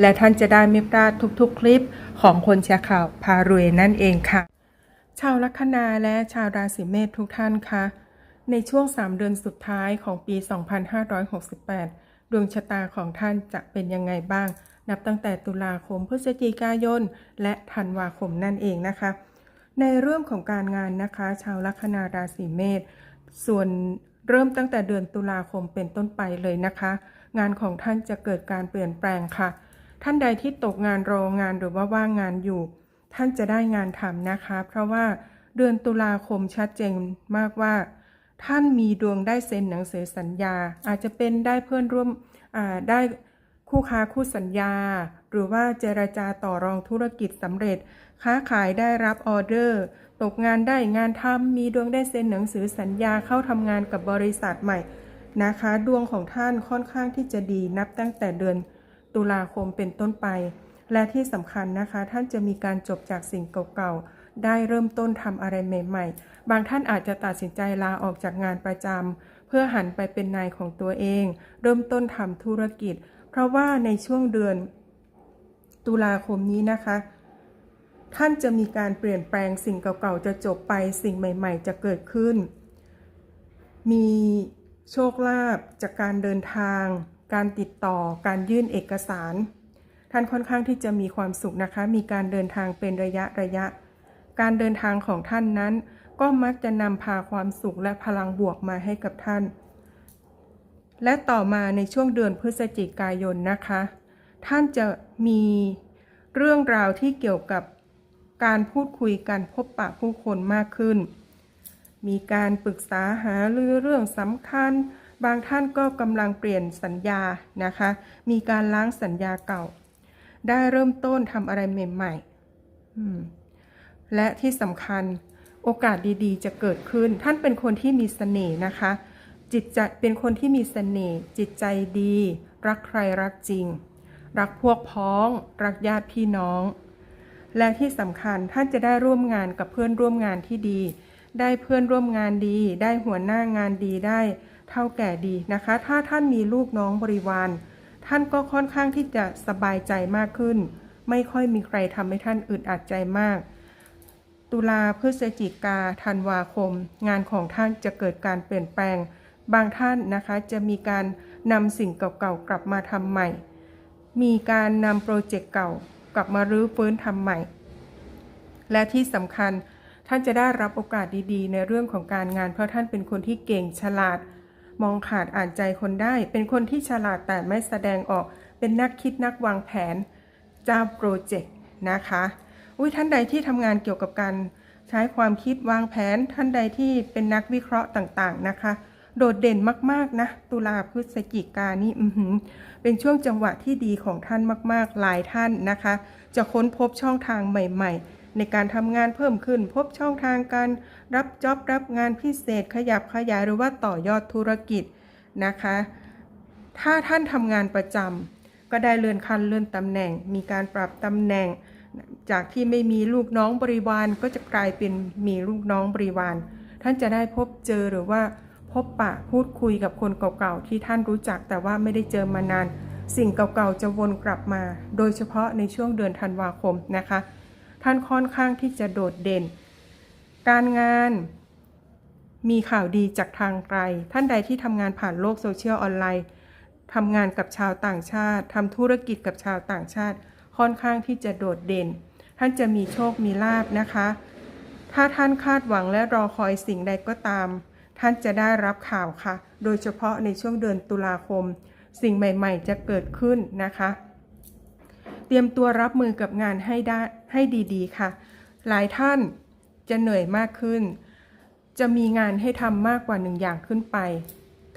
และท่านจะได้ไม่พลาดทุกๆ คลิปของคนแชร์ข่าวพารวยนั่นเองค่ะ ชาวลัคนาและชาวราศีเมษทุกท่านคะในช่วง 3 เดือนสุดท้ายของปี 2568 ดวงชะตาของท่านจะเป็นยังไงบ้าง นับตั้งแต่ตุลาคมพฤศจิกายน และธันวาคมนั่นเองนะคะ ในเรื่องของการงานนะคะ ชาวลัคนาราศีเมษส่วนเริ่มตั้งแต่เดือนตุลาคมเป็นต้นไปเลยนะคะ งานของท่านจะเกิดการเปลี่ยนแปลงค่ะ ท่านใดที่ตกงานรองานหรือว่าว่างงานอยู่ ท่านจะได้งานทำนะคะ เพราะว่าเดือนตุลาคมชัดเจนมากว่า ท่านมีดวงได้เซ็นหนังสือสัญญา อาจจะเป็นได้เพื่อนร่วมอ่าได้คู่ค้าคู่สัญญา หรือว่าเจรจาต่อรองธุรกิจสำเร็จ ค้าขายได้รับออเดอร์ ตกงานได้งานทำมีดวงได้เซ็นหนังสือสัญญาเข้าทำงานกับบริษัทใหม่นะคะ ดวงของท่านค่อนข้างที่จะดีนับตั้งแต่เดือน ตุลาคมเป็นต้นไป และที่สำคัญนะคะ ท่านจะมีการจบจากสิ่งเก่าๆ ได้เริ่มต้นทำอะไรใหม่ ๆ บางท่านอาจจะตัดสินใจลาออกจากงานประจำเพื่อหันไปเป็นนายของตัวเอง เริ่มต้นทำธุรกิจ เพราะว่าในช่วงเดือน ตุลาคมนี้นะคะ ท่านจะมีการเปลี่ยนแปลงสิ่งเก่าๆ จะจบไปสิ่งใหม่ ๆ จะเกิดขึ้น มีโชคลาภจากการเดินทาง การติดต่อการยื่นเอกสาร ท่านค่อนข้างที่จะมีความสุขนะคะ มีการเดินทางเป็นระยะระยะ การเดินทางของท่านนั้น ก็มักจะนำพาความสุขและพลังบวกมาให้กับท่าน และต่อมาในช่วงเดือนพฤศจิกายนนะคะ ท่านจะมีเรื่องราวที่เกี่ยวกับการพูดคุยกันพบปะผู้คนมากขึ้น มีการปรึกษาหารือเรื่องสำคัญ บางท่านก็กำลังเปลี่ยนสัญญานะคะ มีการล้างสัญญาเก่า ได้เริ่มต้นทำอะไรใหม่ๆและที่สำคัญโอกาสดีๆ จะเกิดขึ้น ท่านเป็นคนที่มีเสน่ห์นะคะ จิตใจเป็นคนที่มีเสน่ห์จิตใจดี รักใครรักจริง รักพวกพ้อง รักญาติพี่น้อง และที่สำคัญท่านจะได้ร่วมงานกับเพื่อนร่วมงานที่ดี ได้เพื่อนร่วมงานดี ได้หัวหน้างานดีได้ เท่าแก่ดีนะคะ ถ้าท่านมีลูกน้องบริวาร ท่านก็ค่อนข้างที่จะสบายใจมากขึ้น ไม่ค่อยมีใครทำให้ท่านอึดอัดใจมาก ตุลาพฤศจิกาธันวาคม งานของท่านจะเกิดการเปลี่ยนแปลง บางท่านนะคะจะมีการนำสิ่งเก่าๆกลับมาทำใหม่ มีการนำโปรเจกต์เก่ากลับมารื้อฟื้นทำใหม่ และที่สำคัญท่านจะได้รับโอกาสดีๆ ในเรื่องของการงาน เพราะท่านเป็นคนที่เก่งฉลาด มองขาดอ่านใจคนได้ เป็นคนที่ฉลาดแต่ไม่แสดงออก เป็นนักคิดนักวางแผน เจ้าโปรเจกต์นะคะ อุ้ยท่านใดที่ทำงานเกี่ยวกับการใช้ความคิดวางแผน ท่านใดที่เป็นนักวิเคราะห์ต่างๆนะคะ โดดเด่นมากๆนะ ตุลาพฤศจิกานี่อือหือเป็นช่วงจังหวะที่ดีของท่านมากๆ หลายท่านนะคะ จะค้นพบช่องทางใหม่ ๆ ในการทำงานเพิ่มขึ้น พบช่องทางการรับจ็อบรับงานพิเศษ ขยับขยายหรือว่าต่อยอดธุรกิจนะคะ ถ้าท่านทำงานประจำก็ได้เลื่อนขั้นเลื่อนตำแหน่ง มีการปรับตำแหน่ง จากที่ไม่มีลูกน้องบริวารก็จะกลายเป็นมีลูกน้องบริวาร ท่านจะได้พบเจอหรือว่าพบปะพูดคุยกับคนเก่าๆที่ท่านรู้จักแต่ว่าไม่ได้เจอมานาน สิ่งเก่าๆจะวนกลับมา โดยเฉพาะในช่วงเดือนธันวาคมนะคะ ท่านค่อนข้างที่จะโดดเด่น การงานมีข่าวดีจากทางไกล ท่านใดที่ทำงานผ่านโลกโซเชียลออนไลน์ทำงานกับชาวต่างชาติทำธุรกิจกับชาวต่างชาติ ค่อนข้างที่จะโดดเด่น ท่านจะมีโชคมีลาบนะคะ ถ้าท่านคาดหวังและรอคอยสิ่งใดก็ตาม ท่านจะได้รับข่าวค่ะ โดยเฉพาะในช่วงเดือนตุลาคม สิ่งใหม่ ๆ จะเกิดขึ้นนะคะ เตรียมตัวรับมือกับงานให้ได้ให้ดีๆ ค่ะ หลายท่านจะเหนื่อยมากขึ้น จะมีงานให้ทำมากกว่าหนึ่งอย่างขึ้นไป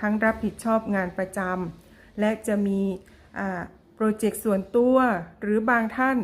ทั้งรับผิดชอบงานประจำและจะมีอ่าโปรเจกต์ส่วนตัวหรือบางท่าน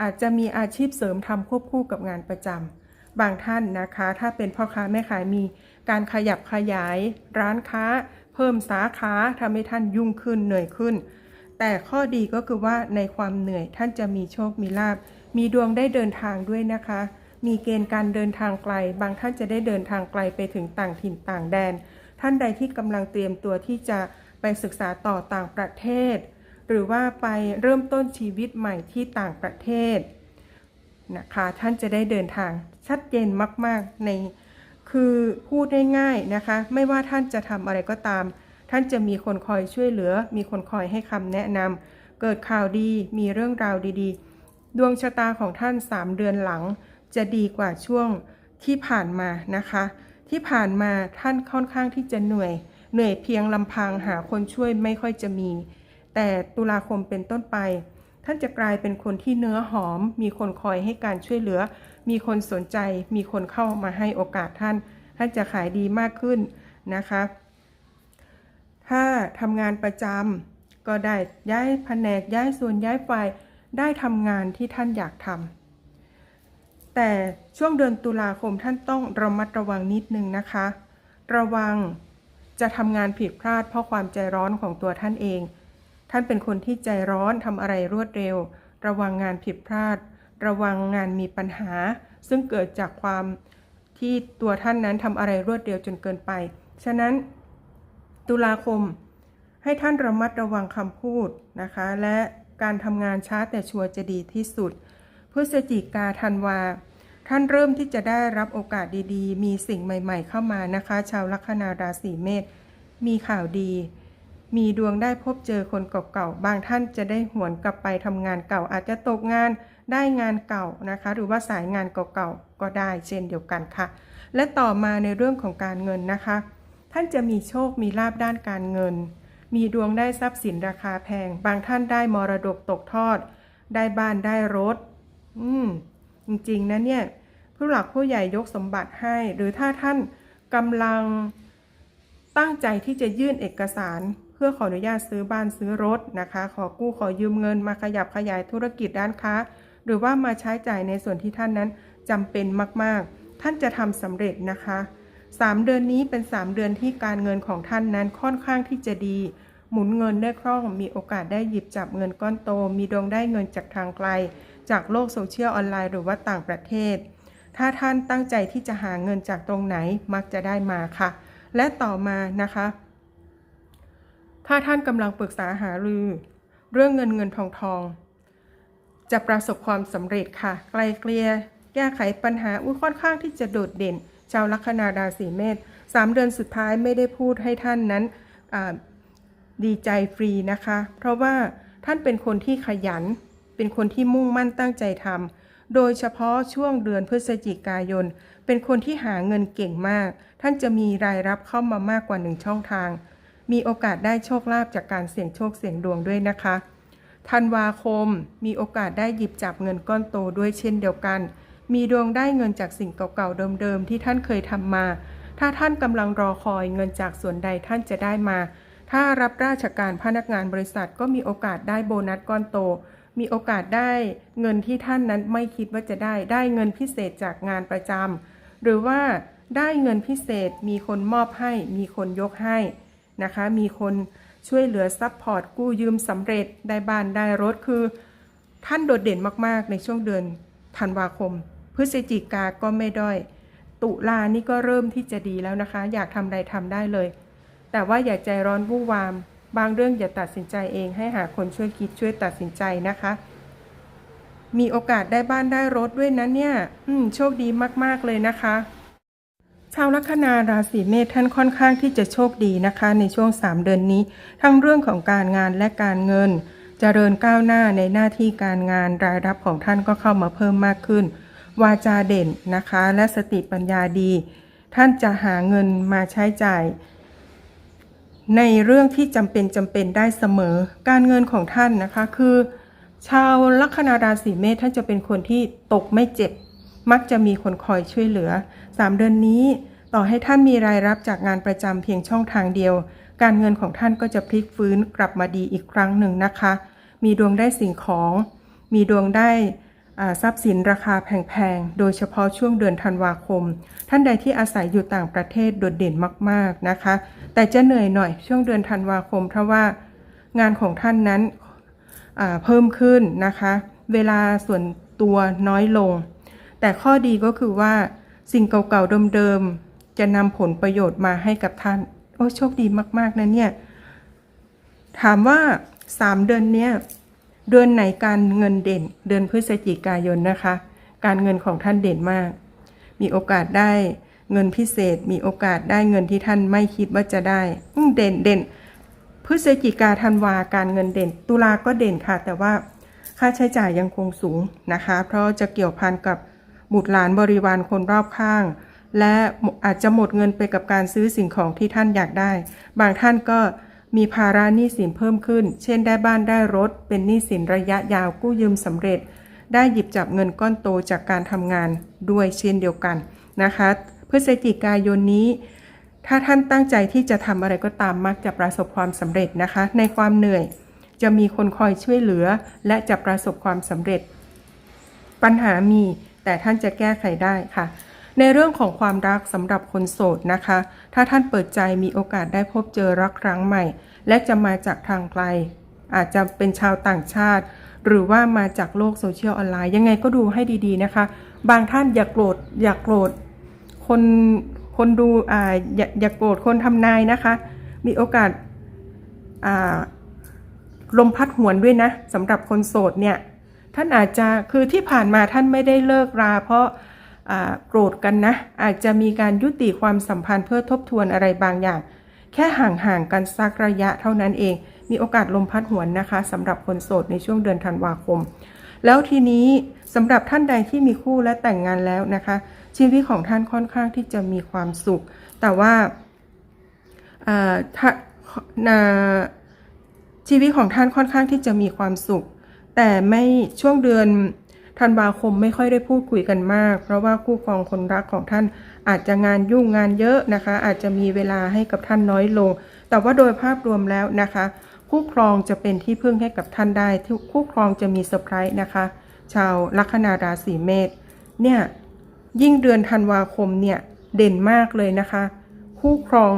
อาจจะมีอาชีพเสริมทำควบคู่กับงานประจำบางท่านนะคะ ถ้าเป็นพ่อค้าแม่ขายมีการขยับขยาย ร้านค้า เพิ่มสาขาทำให้ท่านยุ่งขึ้นเหนื่อยขึ้น แต่ข้อดีก็คือว่าในความเหนื่อยท่านจะมีโชคมีลาบ มีดวงได้เดินทางด้วยนะคะ มีเกณฑ์การเดินทางไกล บางท่านจะได้เดินทางไกลไปถึงต่างถิ่นต่างแดน ท่านใดที่กำลังเตรียมตัวที่จะไปศึกษาต่อต่างประเทศ หรือว่าไปเริ่มต้นชีวิตใหม่ที่ต่างประเทศนะคะท่านจะได้เดินทางชัดเจนมาก ๆ ในคือพูดได้ง่ายนะคะ ไม่ว่าท่านจะทำอะไรก็ตาม ท่านจะมีคนคอยช่วยเหลือ มีคนคอยให้คำแนะนำเกิดข่าวดี มีเรื่องราวดีๆ ดวงชะตาของท่าน 3 เดือนหลัง จะดีกว่าช่วงที่ผ่านมานะคะ ที่ผ่านมาท่านค่อนข้างที่จะเหนื่อย เหนื่อยเพียงลำพังหาคนช่วยไม่ค่อยจะมี แต่ตุลาคมเป็นต้นไป ท่านจะกลายเป็นคนที่เนื้อหอม มีคนคอยให้การช่วยเหลือ มีคนสนใจ มีคนเข้ามาให้โอกาสท่าน ท่านจะขายดีมากขึ้นนะคะ ถ้าทำงานประจำก็ได้ย้ายแผนกย้ายส่วนย้ายฝ่ายได้ทำงานที่ท่านอยากทำแต่ช่วงเดือนตุลาคมท่านต้องระมัดระวังนิดนึงนะคะ ระวังจะทำงานผิดพลาดเพราะความใจร้อนของตัวท่านเอง ท่านเป็นคนที่ใจร้อนทำอะไรรวดเร็ว ระวังงานผิดพลาด ระวังงานมีปัญหา ซึ่งเกิดจากความที่ตัวท่านนั้นทำอะไรรวดเร็วจนเกินไป ฉะนั้น ตุลาคม ให้ท่านระมัดระวังคำพูดนะคะ และการทำงานช้าแต่ชัวร์จะดีที่สุด พฤศจิกาธันวา ท่านเริ่มที่จะได้รับโอกาสดีๆ มีสิ่งใหม่ ๆ เข้ามานะคะ ชาวลัคนาราศีเมษมีข่าวดี มีดวงได้พบเจอคนเก่าๆ บางท่านจะได้หวนกลับไปทำงานเก่า อาจจะตกงานได้งานเก่านะคะ หรือว่าสายงานเก่าๆ ก็ได้เช่นเดียวกันค่ะ และต่อมาในเรื่องของการเงินนะคะ ท่านจะมีโชคมีลาบด้านการเงิน มีดวงได้ทรัพย์สินราคาแพง บางท่านได้มรดกตกทอด ได้บ้านได้รถ อืม จริงๆนะเนี่ย ผู้หลักผู้ใหญ่ยกสมบัติให้ หรือถ้าท่านกำลังตั้งใจที่จะยื่นเอกสาร เพื่อขออนุญาตซื้อบ้านซื้อรถนะคะ ขอกู้ขอยืมเงินมาขยับขยายธุรกิจด้านค้า หรือว่ามาใช้จ่ายในส่วนที่ท่านนั้นจำเป็นมาก ๆ ท่านจะทำสำเร็จนะคะ 3 เดือนนี้เป็น 3 เดือนที่การเงินของท่านนั้นค่อนข้างที่จะดี หมุนเงินได้คล่อง มีโอกาสได้หยิบจับเงินก้อนโต มีดวงได้เงินจากทางไกล จากโลกโซเชียลออนไลน์หรือว่าต่างประเทศ ถ้าท่านตั้งใจที่จะหาเงินจากตรงไหนมักจะได้มาค่ะ และต่อมานะคะ ถ้าท่านกำลังปรึกษาหารือ เรื่องเงินเงินทองทอง จะประสบความสำเร็จค่ะ ไกลเกลี่ยแก้ไขปัญหาอุ้ยค่อนข้างที่จะโดดเด่น ชาวลัคนาราศีเมษสามเดือนสุดท้ายไม่ได้พูดให้ท่านนั้นดีใจฟรีนะคะ เพราะว่าท่านเป็นคนที่ขยัน เป็นคนที่มุ่งมั่นตั้งใจทำโดยเฉพาะช่วงเดือนพฤศจิกายน เป็นคนที่หาเงินเก่งมาก ท่านจะมีรายรับเข้ามามากกว่าหนึ่งช่องทาง มีโอกาสได้โชคลาภจากการเสี่ยงโชคเสี่ยงดวงด้วยนะคะธันวาคมมีโอกาสได้หยิบจับเงินก้อนโตด้วยเช่นเดียวกัน มีดวงได้เงินจากสิ่งเก่าๆเดิมๆที่ท่านเคยทำมา ถ้าท่านกำลังรอคอยเงินจากส่วนใดท่านจะได้มา ถ้ารับราชการพนักงานบริษัทก็มีโอกาสได้โบนัสก้อนโต มีโอกาสได้เงินที่ท่านนั้นไม่คิดว่าจะได้ ได้เงินพิเศษจากงานประจำหรือว่าได้เงินพิเศษมีคนมอบให้ มีคนยกให้นะคะ มีคนช่วยเหลือซัพพอร์ตกู้ยืมสำเร็จได้บ้านได้รถคือ ท่านโดดเด่นมากๆในช่วงเดือนธันวาคม พฤศจิกาก็ไม่ด้อย ตุลานี่ก็เริ่มที่จะดีแล้วนะคะ อยากทำใดทำได้เลย แต่ว่าอย่าใจร้อนวู่วาม บางเรื่องอย่าตัดสินใจเองให้หาคนช่วยคิดช่วยตัดสินใจนะคะ มีโอกาสได้บ้านได้รถด้วยนะเนี่ยอืมโชคดีมากๆเลยนะคะ ชาวลัคนาราศีเมษท่านค่อนข้างที่จะโชคดีนะคะ ในช่วง 3 เดือนนี้ ทั้งเรื่องของการงานและการเงินเจริญก้าวหน้าในหน้าที่การงานรายรับของท่านก็เข้ามาเพิ่มมากขึ้น วาจาเด่นนะคะ และสติปัญญาดี ท่านจะหาเงินมาใช้จ่าย ในเรื่องที่จำเป็นจำเป็นได้เสมอ การเงินของท่านนะคะคือ ชาวลัคนาราศีเมษท่านจะเป็นคนที่ตกไม่เจ็บ มักจะมีคนคอยช่วยเหลือ 3 เดือนนี้ต่อให้ท่านมีรายรับจากงานประจำเพียงช่องทางเดียว การเงินของท่านก็จะพลิกฟื้นกลับมาดีอีกครั้งหนึ่งนะคะ มีดวงได้สิ่งของ มีดวงได้ ทรัพย์สินราคาแพงๆ โดยเฉพาะช่วงเดือนธันวาคม ท่านใดที่อาศัยอยู่ต่างประเทศโดดเด่นมากๆนะคะ แต่จะเหนื่อยหน่อยช่วงเดือนธันวาคม เพราะว่างานของท่านนั้นเพิ่มขึ้นนะคะ เวลาส่วนตัวน้อยลง แต่ข้อดีก็คือว่าสิ่งเก่าๆเดิมๆจะนำผลประโยชน์มาให้กับท่าน โอ้โชคดีมากๆนะเนี่ย ถามว่า 3 เดือนเนี้ย เดือนไหนการเงินเด่น เดือนพฤศจิกายนนะคะ การเงินของท่านเด่นมาก มีโอกาสได้เงินพิเศษ มีโอกาสได้เงินที่ท่านไม่คิดว่าจะได้เด่นเด่นพฤศจิกาธันวาการเงินเด่น ตุลาก็เด่นค่ะ แต่ว่าค่าใช้จ่ายยังคงสูงนะคะ เพราะจะเกี่ยวพันกับบุตรหลานบริวารคนรอบข้าง และอาจจะหมดเงินไปกับการซื้อสิ่งของที่ท่านอยากได้ บางท่านก็ มีภาระหนี้สินเพิ่มขึ้น เช่นได้บ้านได้รถ เป็นหนี้สินระยะยาวกู้ยืมสำเร็จ ได้หยิบจับเงินก้อนโตจากการทำงานด้วยเช่นเดียวกันนะคะ พฤศจิกายนนี้ ถ้าท่านตั้งใจที่จะทำอะไรก็ตามมักจะประสบความสำเร็จนะคะ ในความเหนื่อยจะมีคนคอยช่วยเหลือ และจะประสบความสำเร็จ ปัญหามีแต่ท่านจะแก้ไขได้ค่ะ ในเรื่องของความรักสำหรับคนโสดนะคะ ถ้าท่านเปิดใจมีโอกาสได้พบเจอรักครั้งใหม่ และจะมาจากทางไกล อาจจะเป็นชาวต่างชาติ หรือว่ามาจากโลกโซเชียลออนไลน์ ยังไงก็ดูให้ดีๆนะคะ บางท่านอย่าโกรธอย่าโกรธคนคนดูอ่าอย่าอย่าโกรธคนทำนายนะคะ มีโอกาสอ่าลมพัดหวนด้วยนะสำหรับคนโสดเนี่ยท่านอาจจะคือที่ผ่านมาท่านไม่ได้เลิกรา เพราะ โกรธกันนะ อาจจะมีการยุติความสัมพันธ์เพื่อทบทวนอะไรบางอย่าง แค่ห่างๆกันสักระยะเท่านั้นเอง มีโอกาสลมพัดหวนนะคะสำหรับคนโสดในช่วงเดือนธันวาคม แล้วทีนี้สำหรับท่านใดที่มีคู่และแต่งงานแล้วนะคะ ชีวิตของท่านค่อนข้างที่จะมีความสุข แต่ว่า,าาชีวิตของท่านค่อนข้างที่จะมีความสุข แต่ไม่ช่วงเดือน ธันวาคมไม่ค่อยได้พูดคุยกันมาก เพราะว่าคู่ครองคนรักของท่านอาจจะงานยุ่งงานเยอะนะคะ อาจจะมีเวลาให้กับท่านน้อยลง แต่ว่าโดยภาพรวมแล้วนะคะ คู่ครองจะเป็นที่พึ่งให้กับท่านได้ที่คู่ครองจะมีเซอร์ไพรส์นะคะ ชาวลัคนาราศีเมษเนี่ยยิ่งเดือนธันวาคมเนี่ยเด่นมากเลยนะคะ คู่ครอง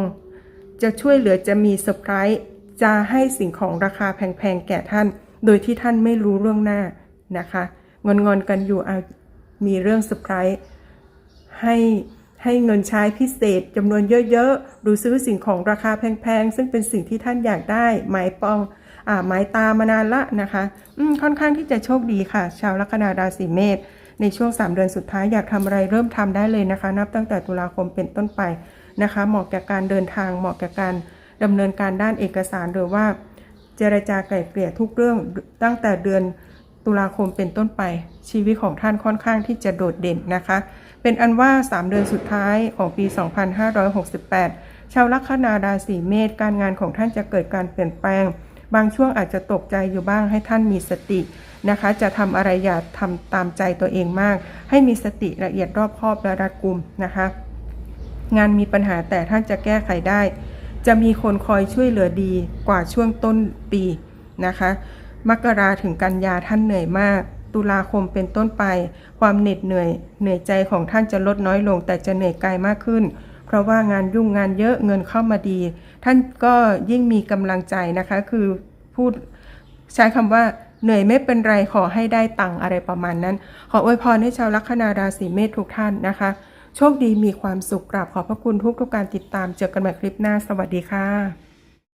จะช่วยเหลือจะมีเซอร์ไพรส์จะให้สิ่งของราคาแพงๆแก่ท่าน โดยที่ท่านไม่รู้เรื่องหน้านะคะ งอนงอนกันอยู่เอามีเรื่องเซอร์ไพรส์ให้ให้เงินใช้พิเศษจำนวนเยอะๆ หรือซื้อสิ่งของราคาแพงๆ ซึ่งเป็นสิ่งที่ท่านอยากได้ หมายปองอ่าหมายตามานานละนะคะ อืมค่อนข้างที่จะโชคดีค่ะ ชาวลัคนาราศีเมษในช่วง 3 เดือนสุดท้ายอยากทำอะไรเริ่มทำได้เลยนะคะ นับตั้งแต่ตุลาคมเป็นต้นไปนะคะ เหมาะแก่การเดินทาง เหมาะแก่การดำเนินการด้านเอกสารหรือว่า เจรจาไกล่เกลี่ยทุกเรื่องตั้งแต่เดือน ตุลาคมเป็นต้นไป ชีวิตของท่านค่อนข้างที่จะโดดเด่นนะคะ เป็นอันว่า 3 เดือนสุดท้ายของปี 2568 ชาวลัคนาราศีเมษการงานของท่านจะเกิดการเปลี่ยนแปลง บางช่วงอาจจะตกใจอยู่บ้างให้ท่านมีสตินะคะ จะทำอะไรอย่าทำตามใจตัวเองมาก ให้มีสติละเอียดรอบคอบและรัดกุมนะคะ งานมีปัญหาแต่ท่านจะแก้ไขได้ จะมีคนคอยช่วยเหลือดีกว่าช่วงต้นปีนะคะ มกราถึงกันยาท่านเหนื่อยมาก ตุลาคมเป็นต้นไป ความเหน็ดเหนื่อย เหนื่อยใจของท่านจะลดน้อยลง แต่จะเหนื่อยกายมากขึ้น เพราะว่างานยุ่งงานเยอะเงินเข้ามาดี ท่านก็ยิ่งมีกำลังใจนะคะ คือพูดใช้คำว่าเหนื่อยไม่เป็นไรขอให้ได้ตังอะไรประมาณนั้น ขออวยพรให้ชาวลัคนาราศีเมษทุกท่านนะคะ โชคดีมีความสุขกราบขอบพระคุณทุกทุกการติดตามเจอกันใหม่คลิปหน้าสวัสดีค่ะ